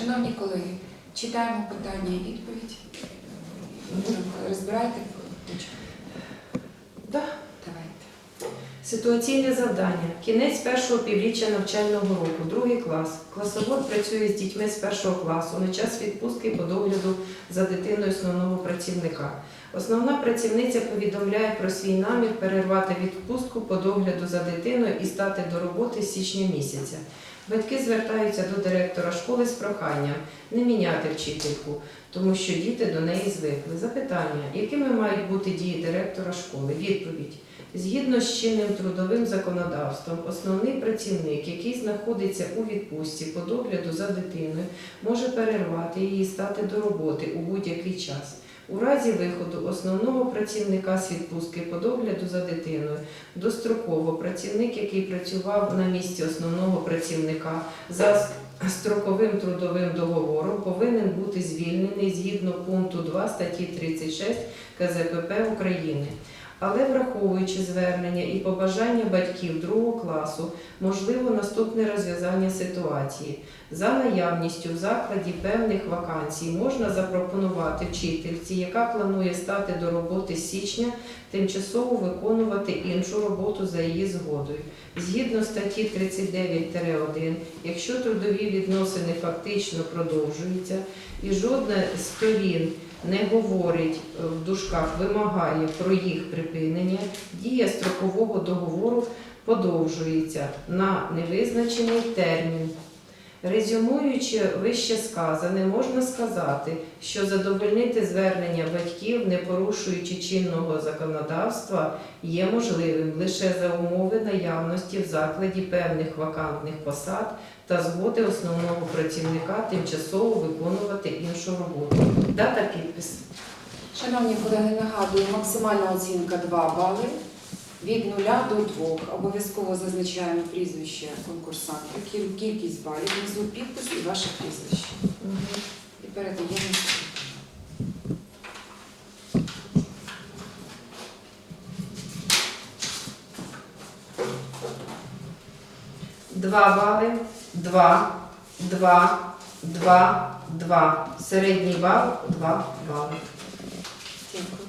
Шановні колеги, читаємо питання і відповідь. Розбирайте. Да. Давайте. Ситуаційне завдання. Кінець першого півріччя навчального року, другий клас. Класовод працює з дітьми з першого класу на час відпустки по догляду за дитиною основного працівника. Основна працівниця повідомляє про свій намір перервати відпустку по догляду за дитиною і стати до роботи з січня місяця. Батьки звертаються до директора школи з проханням не міняти вчительку, тому що діти до неї звикли. Запитання, якими мають бути дії директора школи? Відповідь. Згідно з чинним трудовим законодавством, основний працівник, який знаходиться у відпустці по догляду за дитиною, може перервати її і стати до роботи у будь-який час. У разі виходу основного працівника з відпустки по догляду за дитиною достроково працівник, який працював на місці основного працівника за строковим трудовим договором, повинен бути звільнений згідно пункту 2 статті 36 КЗПП України. Але враховуючи звернення і побажання батьків другого класу, можливо наступне розв'язання ситуації. За наявністю в закладі певних вакансій можна запропонувати вчительці, яка планує стати до роботи з січня, тимчасово виконувати іншу роботу за її згодою. Згідно статті 39-1, якщо трудові відносини фактично продовжуються і жодна з сторін не говорить е, в дужках, вимагає про їх припинення, дія строкового договору подовжується на невизначений термін. Резюмуючи вище сказане, можна сказати, що задовольнити звернення батьків, не порушуючи чинного законодавства, є можливим лише за умови наявності в закладі певних вакантних посад та згоди основного працівника тимчасово виконувати іншу роботу. Дата підпис. Шановні колеги, нагадую, максимальна оцінка 2 бали. Від 0 до 2. Обов'язково зазначаємо прізвище конкурсанта, кількість балів, внизу підпис і ваше прізвище. І передаємо. Два бали, два, 2, 2, 2. Середній бал 2 бали. Дякую.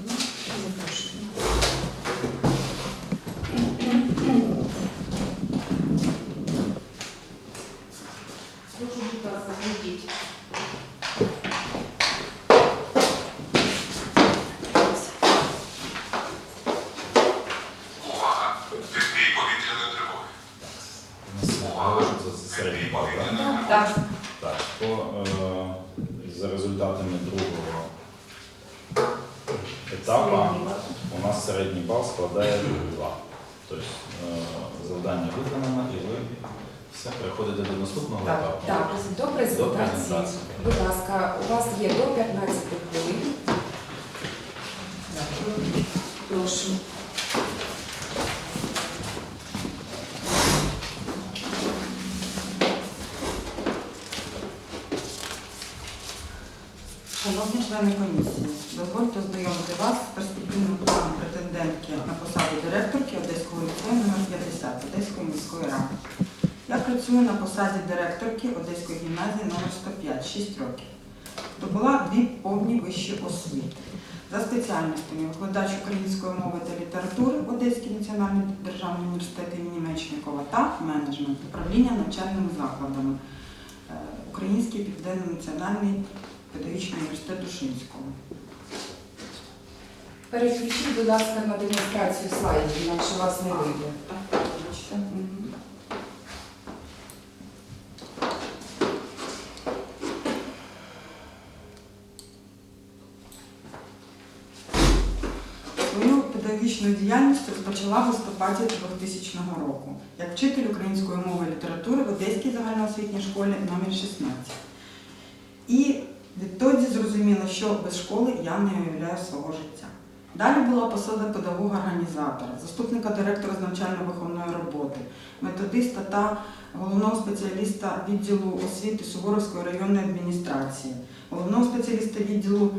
Запрошую. Прошу, будь ласка, зайдіть. Увага! Відбій повітряної тривоги. У нас говоримо за середній бал, так? Так. Так, то е, за результатами другого етапу Середній бал. у нас середній бал складає 2. Тобто е, завдання виконано і ви все переходите до наступного Так, етапу. Так, до презентації. презентації. Будь ласка, у вас є до 15 хвилин. Прошу. Шановні члени комісії, дозвольте ознайомити вас з перспективним планом претендентки на посаду директорки Одеського ліцею номер 50 Одеської міської ради. Я працюю на посаді директорки Одеської гімназії номер 105 6 років. Добула дві повні вищі освіти. За спеціальностями викладач української мови та літератури Одеський національний державний університет імені Мечникова та менеджмент управління навчальними закладами е, Український південний національний педагогічний університет Душинського. Переключіть, будь ласка, на демонстрацію слайдів, інакше вас не вийде. Так, вибачте. Мгм. Свою педагогічну діяльність розпочала в листопаді 2000 року як вчитель української мови і літератури в Одеській загальноосвітній школі номер 16. І відтоді зрозуміла, що без школи я не уявляю свого життя. Далі була посада педагога-організатора, заступника директора з навчально-виховної роботи, методиста та головного спеціаліста відділу освіти Суворовської районної адміністрації, головного спеціаліста відділу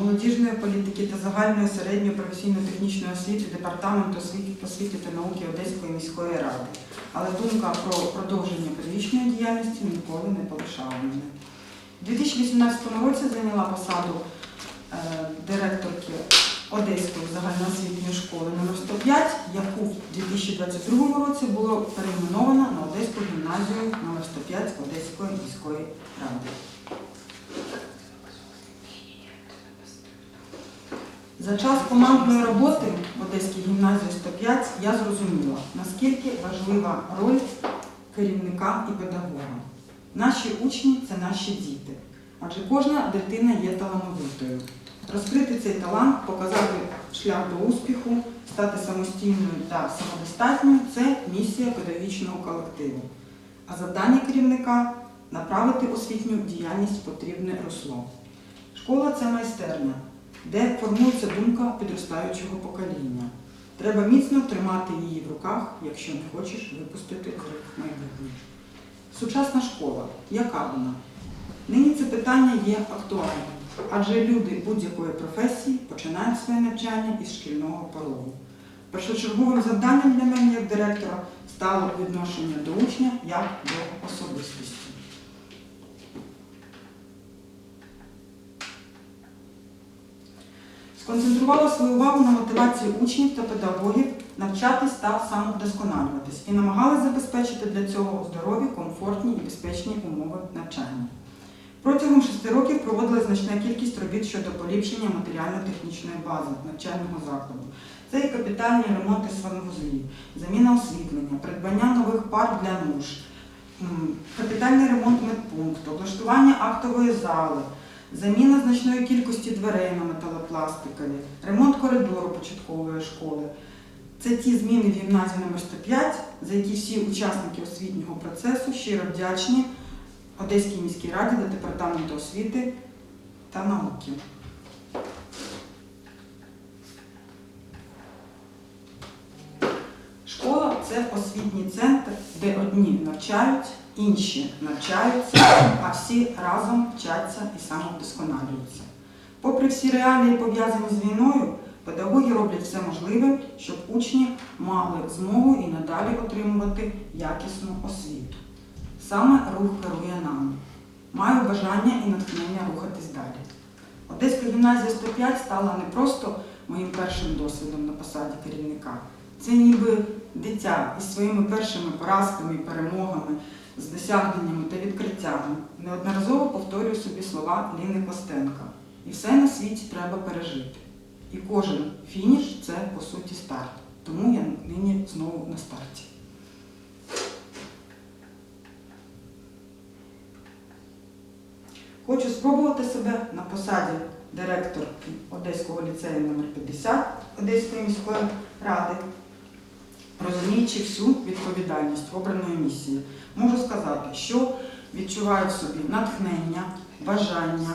молодіжної політики та загальної середньої професійно-технічної освіти Департаменту освіти, та науки Одеської міської ради. Але думка про продовження педагогічної діяльності ніколи не полишала мене. У 2018 році зайняла посаду е, директорки Одеської загальноосвітньої школи номер 105, яку в 2022 році було перейменовано на Одеську гімназію номер 105 Одеської міської ради. За час командної роботи в Одеській гімназії 105 я зрозуміла, наскільки важлива роль керівника і педагога. Наші учні це наші діти, адже кожна дитина є талановитою. Розкрити цей талант, показати шлях до успіху, стати самостійною та самодостатньою це місія педагогічного колективу. А завдання керівника направити освітню діяльність в потрібне русло. Школа це майстерня, де формується думка підростаючого покоління. Треба міцно тримати її в руках, якщо не хочеш випустити з рук майбутнє. Сучасна школа, яка вона? Нині це питання є актуальним, адже люди будь-якої професії починають своє навчання із шкільного порогу. Першочерговим завданням для мене як директора стало відношення до учня як до особистості. Сконцентрувала свою увагу на мотивації учнів та педагогів навчатись та самовдосконалюватись і намагалась забезпечити для цього здорові, комфортні і безпечні умови навчання. Протягом шести років проводила значна кількість робіт щодо поліпшення матеріально-технічної бази навчального закладу. Це і капітальні ремонти санвузлів, заміна освітлення, придбання нових пар для нуж, капітальний ремонт медпункту, облаштування актової зали, заміна значної кількості дверей на металопластикові, ремонт коридору початкової школи. Це ті зміни в гімназії номер 105, за які всі учасники освітнього процесу щиро вдячні Одеській міській раді та департаменту освіти та науки. Школа це освітній центр, де одні навчають, інші навчаються, а всі разом вчаться і самовдосконалюються. Попри всі реалії, пов'язані з війною, педагоги роблять все можливе, щоб учні мали змогу і надалі отримувати якісну освіту. Саме рух керує нами. Маю бажання і натхнення рухатись далі. Одеська гімназія 105 стала не просто моїм першим досвідом на посаді керівника. Це ніби дитя із своїми першими поразками і перемогами, з досягненнями та відкриттями. Неодноразово повторюю собі слова Ліни Костенка. І все на світі треба пережити. І кожен фініш це по суті старт. Тому я нині знову на старті. Хочу спробувати себе на посаді директорки Одеського ліцею номер 50 Одеської міської ради, розуміючи всю відповідальність обраної місії. Можу сказати, що відчуваю в собі натхнення, бажання,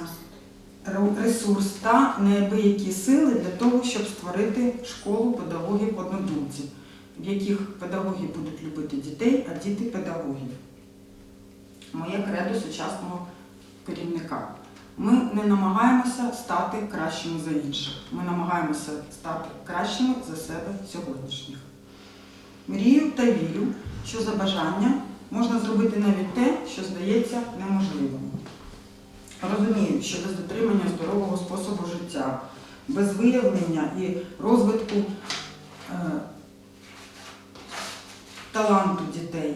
ресурс та неабиякі сили для того, щоб створити школу педагогів однодумців, в яких педагоги будуть любити дітей, а діти педагогів. Моє кредо сучасного керівника. Ми не намагаємося стати кращими за інших. Ми намагаємося стати кращими за себе сьогоднішніх. Мрію та вірю, що за бажанням можна зробити навіть те, що здається неможливим. Розумію, що без дотримання здорового способу життя, без виявлення і розвитку е, таланту дітей,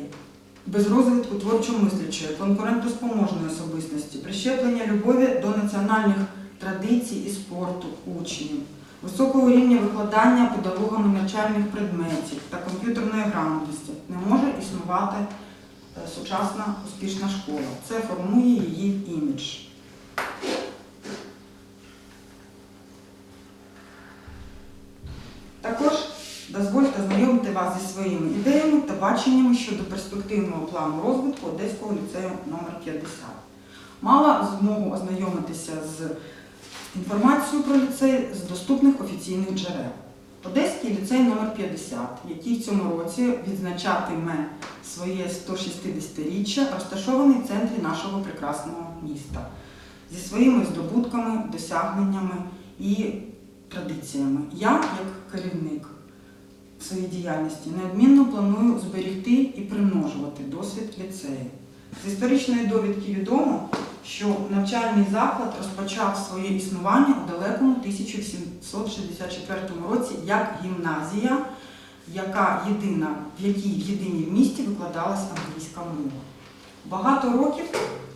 без розвитку творчо-мислячої, конкурентоспроможної особистості, прищеплення любові до національних традицій і спорту учнів, високого рівня викладання педагогами навчальних предметів та комп'ютерної грамотності не може існувати е, сучасна успішна школа. Це формує її імідж. Також дозвольте знайомити вас зі своїми ідеями та баченнями щодо перспективного плану розвитку Одеського ліцею номер 50 Мала змогу ознайомитися з інформацією про ліцей з доступних офіційних джерел. Одеський ліцей номер 50 який в цьому році відзначатиме своє 160-річчя, розташований в центрі нашого прекрасного міста зі своїми здобутками, досягненнями і традиціями. Я, як керівник в своїй діяльності, неодмінно планую зберегти і примножувати досвід ліцею. З історичної довідки відомо, що навчальний заклад розпочав своє існування у далекому 1764 році як гімназія, яка єдина, в якій єдиній в місті викладалась англійська мова. Багато років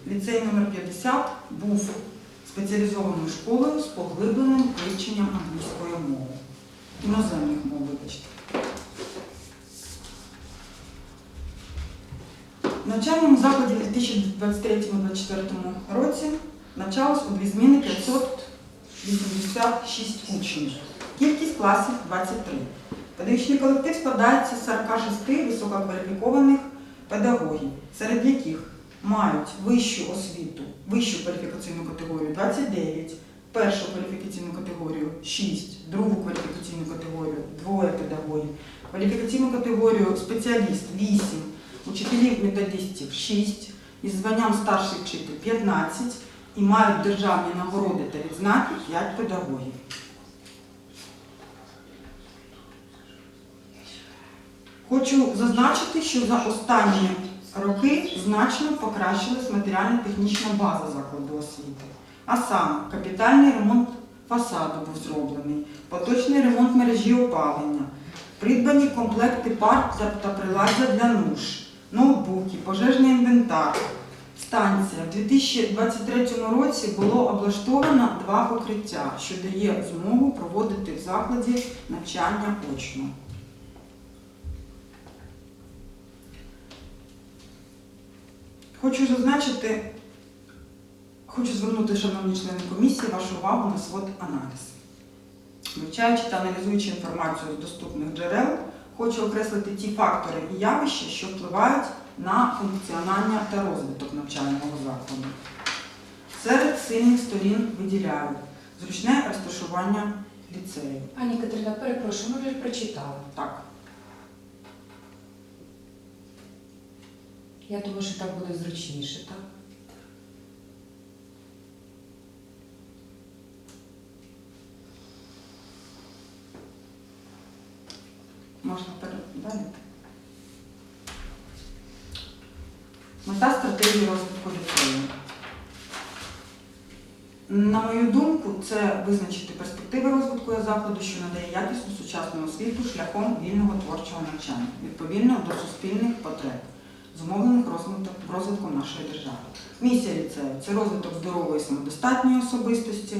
ліцей номер 50 був спеціалізованою школою з поглибленим вивченням англійської мови, іноземних мов, вибачте. Навчальному закладі в 2023-2024 році навчалось у дві зміни 586 учнів. Кількість класів 23. Педагогічний колектив складається з 46 висококваліфікованих педагогів, серед яких мають вищу освіту, вищу кваліфікаційну категорію 29, першу кваліфікаційну категорію 6, другу кваліфікаційну категорію двоє педагогів, кваліфікаційну категорію спеціаліст 8, учителів методистів 6, із званням старший вчитель 15 і мають державні нагороди та відзнаки 5 педагогів. Хочу зазначити, що за останні роки значно покращилась матеріально-технічна база закладу освіти. А саме капітальний ремонт фасаду був зроблений, поточний ремонт мережі опалення, придбані комплекти пар та- та приладдя для нуж, ноутбуки, пожежний інвентар. Станція в 2023 році було облаштовано два покриття, що дає змогу проводити в закладі навчання очно. Хочу зазначити, хочу звернути, шановні члени комісії, вашу увагу на свод аналіз. Вивчаючи та аналізуючи інформацію з доступних джерел, хочу окреслити ті фактори і явища, що впливають на функціонування та розвиток навчального закладу. Серед сильних сторін виділяю зручне розташування ліцею. Пані Катерина, перепрошую, ми вже прочитали. Так, Я думаю, що так буде зручніше, так? Можна далі. Мета стратегії розвитку ліцею. На мою думку, це визначити перспективи розвитку закладу, що надає якісну сучасну освіту шляхом вільного творчого навчання, відповідно до суспільних потреб, зумовлених розвитком нашої держави. Місія ліцею це розвиток здорової самодостатньої особистості,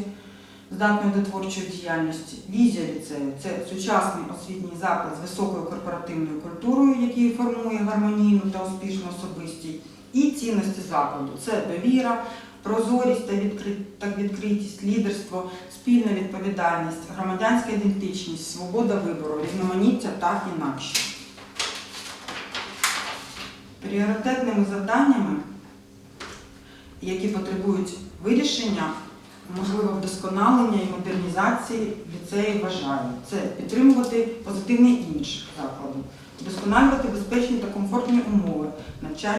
здатної до творчої діяльності. Візія ліцею це сучасний освітній заклад з високою корпоративною культурою, який формує гармонійну та успішну особистість. І цінності закладу це довіра, прозорість та відкритість, лідерство, спільна відповідальність, громадянська ідентичність, свобода вибору, різноманіття та інакше. Пріоритетними завданнями, які потребують вирішення, можливо, вдосконалення і модернізації ліцеї вважаю. Це підтримувати позитивний імідж закладу, вдосконалювати безпечні та комфортні умови навчання.